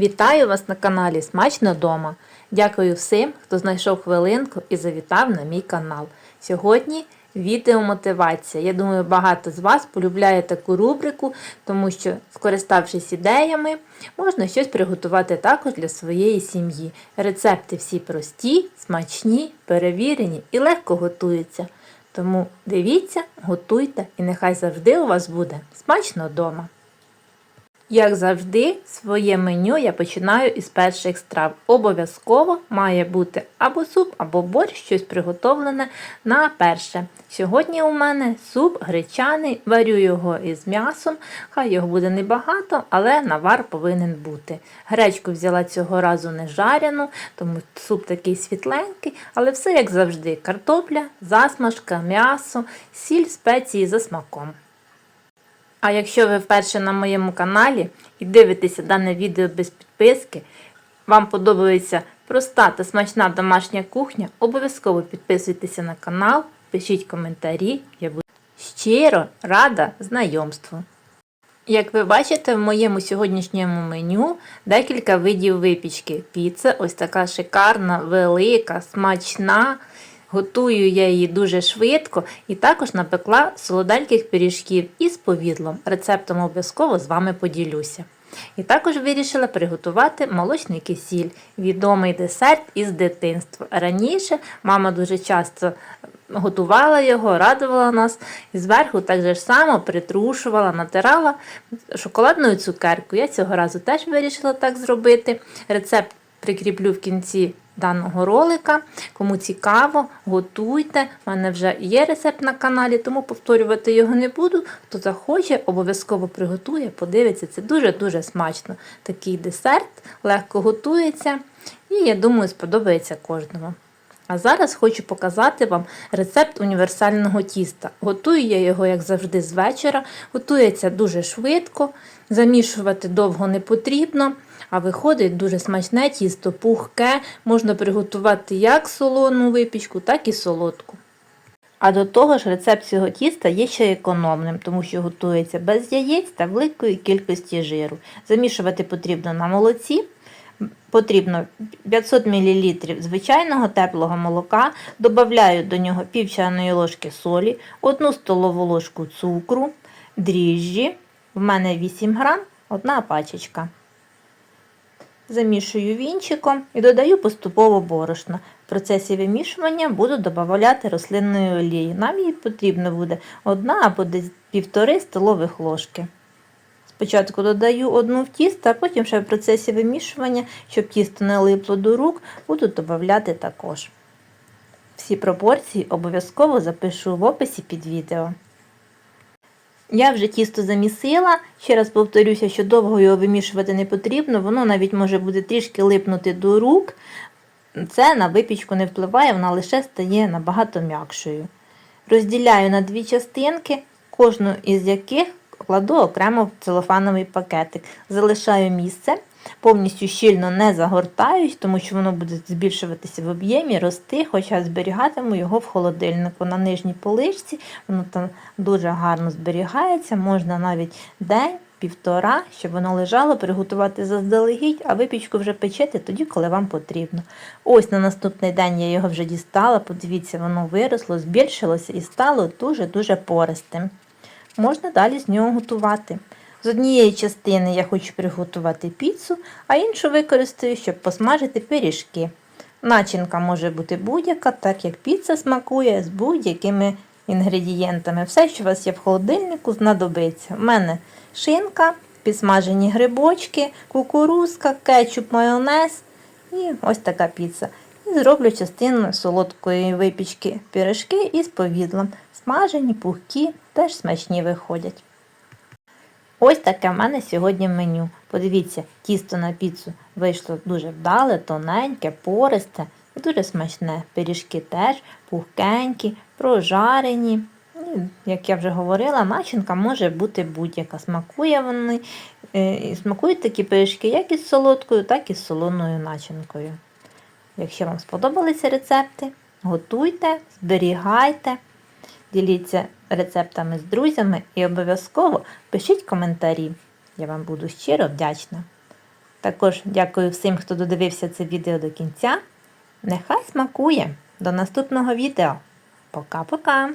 Вітаю вас на каналі Смачно дома. Дякую всім, хто знайшов хвилинку і завітав на мій канал. Сьогодні відео мотивація. Я думаю, багато з вас полюбляє таку рубрику, тому що, скориставшись ідеями, можна щось приготувати також для своєї сім'ї. Рецепти всі прості, смачні, перевірені і легко готуються. Тому дивіться, готуйте і нехай завжди у вас буде смачно вдома. Як завжди, своє меню я починаю із перших страв. Обов'язково має бути або суп, або борщ, щось приготовлене на перше. Сьогодні у мене суп гречаний, варю його із м'ясом, хай його буде небагато, але навар повинен бути. Гречку взяла цього разу не жарену, тому суп такий світленький, але все як завжди: картопля, засмажка, м'ясо, сіль, спеції за смаком. А якщо ви вперше на моєму каналі і дивитеся дане відео без підписки, вам подобається проста та смачна домашня кухня, обов'язково підписуйтеся на канал, пишіть коментарі, я буду щиро рада знайомству. Як ви бачите, в моєму сьогоднішньому меню декілька видів випічки. Піца ось така шикарна, велика, смачна. Готую я її дуже швидко і також напекла солоденьких пиріжків із повідлом. Рецептом обов'язково з вами поділюся. І також вирішила приготувати молочний кисіль, відомий десерт із дитинства. Раніше мама дуже часто готувала його, радувала нас і зверху так же ж само притрушувала, натирала шоколадною цукеркою. Я цього разу теж вирішила так зробити. Рецепт прикріплю в кінці даного ролика. Кому цікаво, готуйте. У мене вже є рецепт на каналі, тому повторювати його не буду. Хто захоче, обов'язково приготує, подивиться. Це дуже-дуже смачно. Такий десерт легко готується і, я думаю, сподобається кожному. А зараз хочу показати вам рецепт універсального тіста. Готую я його, як завжди, з вечора. Готується дуже швидко, замішувати довго не потрібно, а виходить дуже смачне тісто, пухке. Можна приготувати як солону випічку, так і солодку. А до того ж, рецепт цього тіста є ще економним, тому що готується без яєць та великої кількості жиру. Замішувати потрібно на молоці. Потрібно 500 мл звичайного теплого молока, додаю до нього пів чайної ложки солі, 1 столову ложку цукру, дріжджі, в мене 8 грам, одна пачечка. Замішую вінчиком і додаю поступово борошно. В процесі вимішування буду додавати рослинної олії. Нам її потрібно буде 1 або десь 1,5 столових ложки. Спочатку додаю одну в тісто, а потім ще в процесі вимішування, щоб тісто не липло до рук, буду додати також. Всі пропорції обов'язково запишу в описі під відео. Я вже тісто замісила, ще раз повторюся, що довго його вимішувати не потрібно, воно навіть може буде трішки липнути до рук. Це на випічку не впливає, вона лише стає набагато м'якшою. Розділяю на дві частинки, кожну із яких кладу окремо в целофановий пакетик. Залишаю місце, повністю щільно не загортаюсь, тому що воно буде збільшуватися в об'ємі, рости, хоча зберігатиму його в холодильнику на нижній поличці, воно там дуже гарно зберігається, можна навіть день. Півтора, щоб воно лежало, приготувати заздалегідь, а випічку вже печете тоді, коли вам потрібно. Ось на наступний день я його вже дістала, подивіться, воно виросло, збільшилося і стало дуже-дуже пористим можна далі з нього готувати. З однієї частини я хочу приготувати піцу, а іншу використаю, щоб посмажити пиріжки. Начинка може бути будь-яка, так як піца смакує з будь-якими інгредієнтами. Все, що у вас є в холодильнику, знадобиться. У мене шинка, підсмажені грибочки, кукурузка, кетчуп, майонез і ось така піца. І зроблю частину солодкої випічки пиріжки із повідлом. Смажені, пухкі, теж смачні виходять. Ось таке в мене сьогодні меню. Подивіться, тісто на піцу вийшло дуже вдале, тоненьке, пористе дуже смачне. Пиріжки теж пухкенькі, прожарені. І, як я вже говорила, начинка може бути будь-яка. Смакує вони, е, смакують такі пиріжки як із солодкою, так і з солоною начинкою. Якщо вам сподобалися рецепти, готуйте, зберігайте, діліться рецептами з друзями і обов'язково пишіть коментарі. Я вам буду щиро вдячна. Також дякую всім, хто додивився це відео до кінця. Нехай смакує! До наступного відео. Пока-пока!